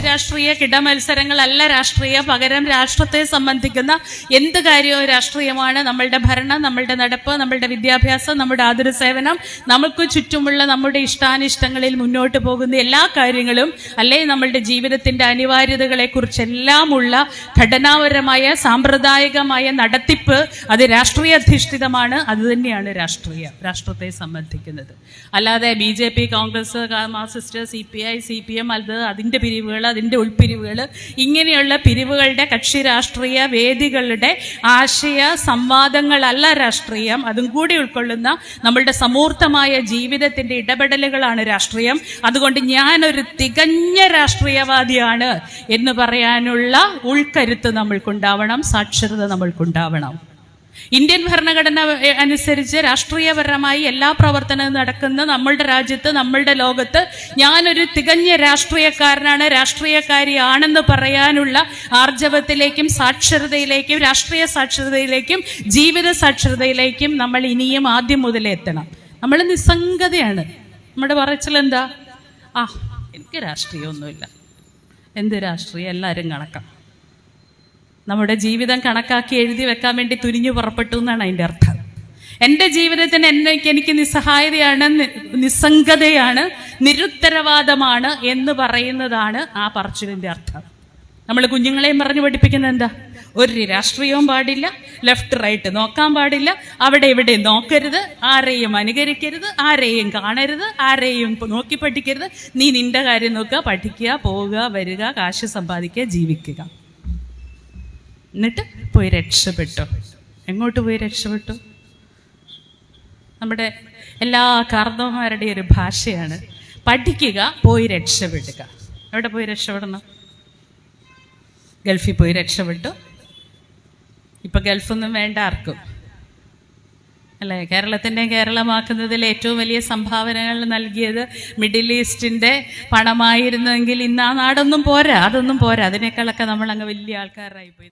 രാഷ്ട്രീയ കിടമത്സരങ്ങളല്ല രാഷ്ട്രീയ. പകരം രാഷ്ട്രത്തെ സംബന്ധിക്കുന്ന എന്ത് കാര്യവും രാഷ്ട്രീയമാണ്. നമ്മളുടെ ഭരണം നമ്മളുടെ നടപ്പ് നമ്മളുടെ വിദ്യാഭ്യാസം നമ്മുടെ ആതുര സേവനം നമുക്ക് ചുറ്റുമുള്ള നമ്മുടെ ഇഷ്ടാനിഷ്ടങ്ങളിൽ മുന്നോട്ട് പോകുന്ന എല്ലാ കാര്യങ്ങളും അല്ലെ നമ്മളുടെ ജീവിതത്തിന്റെ അനിവാര്യതകളെ കുറിച്ചെല്ലാമുള്ള ഘടനാപരമായ സാമ്പ്രദായികമായ നടത്തിപ്പ് അത് രാഷ്ട്രീയ അധിഷ്ഠിതമാണ് അത് തന്നെയാണ് രാഷ്ട്രീയ രാഷ്ട്രത്തെ സംബന്ധിക്കുന്നത്. അല്ലാതെ B J P Congress Marxist C P I C P M അത് അതിന്റെ പിരിവുകൾ അതിന്റെ ഉൾപ്പിരിവുകൾ ഇങ്ങനെയുള്ള പിരിവുകളുടെ കക്ഷി രാഷ്ട്രീയ വേദികളുടെ ആശയ സംവാദങ്ങളല്ല രാഷ്ട്രീയം. അതും കൂടി ഉൾക്കൊള്ളുന്ന നമ്മളുടെ സമൂർത്തമായ ജീവിതത്തിന്റെ ഇടപെടലുകളാണ് രാഷ്ട്രീയം. അതുകൊണ്ട് ഞാനൊരു തികഞ്ഞ രാഷ്ട്രീയവാദിയാണ് എന്ന് പറയാനുള്ള ഉൾക്കരുത്ത് നമ്മൾക്കുണ്ടാവണം സാക്ഷരത നമ്മൾക്കുണ്ടാവണം. ഇന്ത്യൻ ഭരണഘടന അനുസരിച്ച് രാഷ്ട്രീയപരമായി എല്ലാ പ്രവർത്തനവും നടക്കുന്ന നമ്മളുടെ രാജ്യത്ത് നമ്മളുടെ ലോകത്ത് ഞാനൊരു തികഞ്ഞ രാഷ്ട്രീയക്കാരനാണ്. രാഷ്ട്രീയക്കാരിയാണെന്ന് പറയാനുള്ള ആർജവത്തിലേക്കും സാക്ഷരതയിലേക്കും രാഷ്ട്രീയ സാക്ഷരതയിലേക്കും ജീവിത സാക്ഷരതയിലേക്കും നമ്മൾ ഇനിയും ആദ്യം മുതലേ എത്തണം. നമ്മൾ നിസ്സംഗതയാണ്. നമ്മുടെ പറച്ചിൽ എന്താ? ആ എനിക്ക് രാഷ്ട്രീയമൊന്നുമില്ല. എന്ത് രാഷ്ട്രീയം? എല്ലാവരും കണക്കാം. നമ്മുടെ ജീവിതം കണക്കാക്കി എഴുതി വെക്കാൻ വേണ്ടി തുനിഞ്ഞു പുറപ്പെട്ടു എന്നാണ് അതിന്റെ അർത്ഥം. എന്റെ ജീവിതത്തിന് എന്നെ എനിക്ക് നിസ്സഹായതയാണ് നിസ്സംഗതയാണ് നിരുത്തരവാദമാണ് എന്ന് പറയുന്നതാണ് ആ പറച്ചിലിന്റെ അർത്ഥം. നമ്മൾ കുഞ്ഞുങ്ങളെയും പറഞ്ഞു പഠിപ്പിക്കുന്നത് എന്താ? ഒരു രാഷ്ട്രീയവും പാടില്ല ലെഫ്റ്റ് റൈറ്റ് നോക്കാൻ പാടില്ല അവിടെ ഇവിടെ നോക്കരുത് ആരെയും അനുകരിക്കരുത് ആരെയും കാണരുത് ആരെയും നോക്കി പഠിക്കരുത്. നീ നിന്റെ കാര്യം നോക്കുക പഠിക്കുക പോവുക വരിക കാശ് സമ്പാദിക്കുക ജീവിക്കുക. എന്നിട്ട് പോയി രക്ഷപ്പെട്ടു. എങ്ങോട്ട് പോയി രക്ഷപ്പെട്ടു? നമ്മുടെ എല്ലാ കാർന്നവന്മാരുടെ ഒരു ഭാഷയാണ്. പഠിക്കുക പോയി രക്ഷപ്പെടുക. എവിടെ പോയി രക്ഷപ്പെടണം? ഗൾഫിൽ പോയി രക്ഷപ്പെട്ടു. ഇപ്പം ഗൾഫൊന്നും വേണ്ട ആർക്കും. അല്ലേ? കേരളത്തിന്റെ കേരളമാക്കുന്നതിൽ ഏറ്റവും വലിയ സംഭാവനകൾ നൽകിയത് മിഡിൽ ഈസ്റ്റിന്റെ പണമായിരുന്നെങ്കിൽ ഇന്ന് ആ നാടൊന്നും പോരാ അതൊന്നും പോരാ. അതിനേക്കാളൊക്കെ നമ്മൾ അങ്ങ് വലിയ ആൾക്കാരായി പോയി.